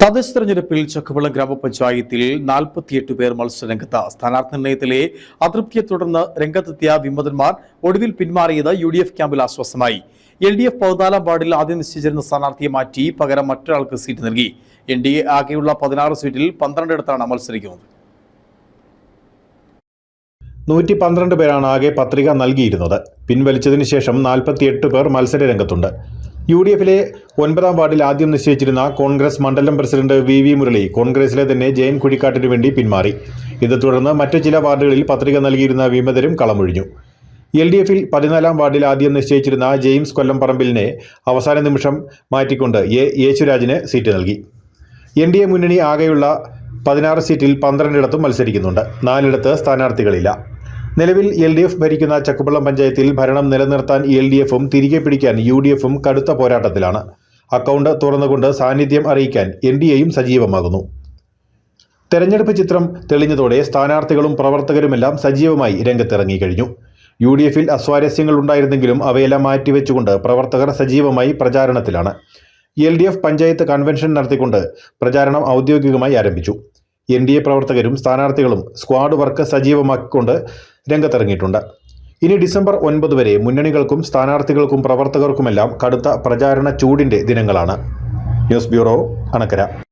തദ്ദേശ തെരഞ്ഞെടുപ്പിൽ ചക്കവള്ളം ഗ്രാമപഞ്ചായത്തിൽ നാൽപ്പത്തിയെട്ട് പേർ മത്സരരംഗത്ത് സ്ഥാനാർത്ഥി നിർണയത്തിലെ അതൃപ്തിയെ തുടർന്ന് രംഗത്തെത്തിയ വിമതന്മാർ ഒടുവിൽ പിന്മാറിയത് യു ഡി എഫ് ക്യാമ്പിൽ ആശ്വാസമായി. എൽ ഡി എഫ് പതിനാലാം വാർഡിൽ ആദ്യം നിശ്ചയിച്ചിരുന്ന സ്ഥാനാർത്ഥിയെ മാറ്റി പകരം മറ്റൊരാൾക്ക് സീറ്റ് നൽകി. എൻ ഡി എ ആകെയുള്ള പതിനാറ് സീറ്റിൽ പന്ത്രണ്ടിടത്താണ് മത്സരിക്കുന്നത്. നൂറ്റി പന്ത്രണ്ട് പേരാണ് ആകെ പത്രിക നൽകിയിരുന്നത്. പിൻവലിച്ചതിന് ശേഷം നാൽപ്പത്തിയെട്ട് പേർ മത്സര രംഗത്തുണ്ട് യു ഡി എഫിലെ ഒൻപതാം വാർഡിൽ ആദ്യം നിശ്ചയിച്ചിരുന്ന കോൺഗ്രസ് മണ്ഡലം പ്രസിഡന്റ് വി വി മുരളി കോൺഗ്രസിലെ തന്നെ ജയൻ കുഴിക്കാട്ടിനു വേണ്ടി പിന്മാറി. ഇതേ തുടർന്ന് മറ്റു ചില വാർഡുകളിൽ പത്രിക നൽകിയിരുന്ന വിമതരും കളമൊഴിഞ്ഞു. എൽ ഡി എഫിൽ പതിനാലാം വാർഡിൽ ആദ്യം നിശ്ചയിച്ചിരുന്ന ജെയിംസ് കൊല്ലംപറമ്പിലിനെ അവസാന നിമിഷം മാറ്റിക്കൊണ്ട് എ യേശുരാജിന് സീറ്റ് നൽകി. എൻ ഡി എ മുന്നണി ആകെയുള്ള പതിനാറ് സീറ്റിൽ പന്ത്രണ്ടിടത്തും മത്സരിക്കുന്നുണ്ട്. നാലിടത്ത് സ്ഥാനാർത്ഥികളില്ല. നിലവിൽ എൽ ഡി എഫ് ഭരിക്കുന്ന ചക്കുപള്ളം പഞ്ചായത്തിൽ ഭരണം നിലനിർത്താൻ എൽ ഡി എഫും തിരികെ പിടിക്കാൻ യു ഡി എഫും കടുത്ത പോരാട്ടത്തിലാണ്. അക്കൗണ്ട് തുറന്നുകൊണ്ട് സാന്നിധ്യം അറിയിക്കാൻ എൻ ഡി എയും സജീവമാകുന്നു. തെരഞ്ഞെടുപ്പ് ചിത്രം തെളിഞ്ഞതോടെ സ്ഥാനാർത്ഥികളും പ്രവർത്തകരുമെല്ലാം സജീവമായി രംഗത്തിറങ്ങി കഴിഞ്ഞു. യു ഡി എഫിൽ അസ്വാരസ്യങ്ങൾ ഉണ്ടായിരുന്നെങ്കിലും അവയെല്ലാം മാറ്റിവെച്ചുകൊണ്ട് പ്രവർത്തകർ സജീവമായി പ്രചാരണത്തിലാണ്. L D F panchayat convention നടത്തിക്കൊണ്ട് പ്രചാരണം ഔദ്യോഗികമായി ആരംഭിച്ചു. എൻ ഡി എ പ്രവർത്തകരും സ്ഥാനാർത്ഥികളും സ്ക്വാഡ് വർക്ക് സജീവമാക്കിക്കൊണ്ട് രംഗത്തിറങ്ങിയിട്ടുണ്ട്. ഇനി ഡിസംബർ ഒൻപത് വരെ മുന്നണികൾക്കും സ്ഥാനാർത്ഥികൾക്കും പ്രവർത്തകർക്കുമെല്ലാം കടുത്ത പ്രചാരണ ചൂടിന്റെ ദിനങ്ങളാണ്. News bureau Anakkara.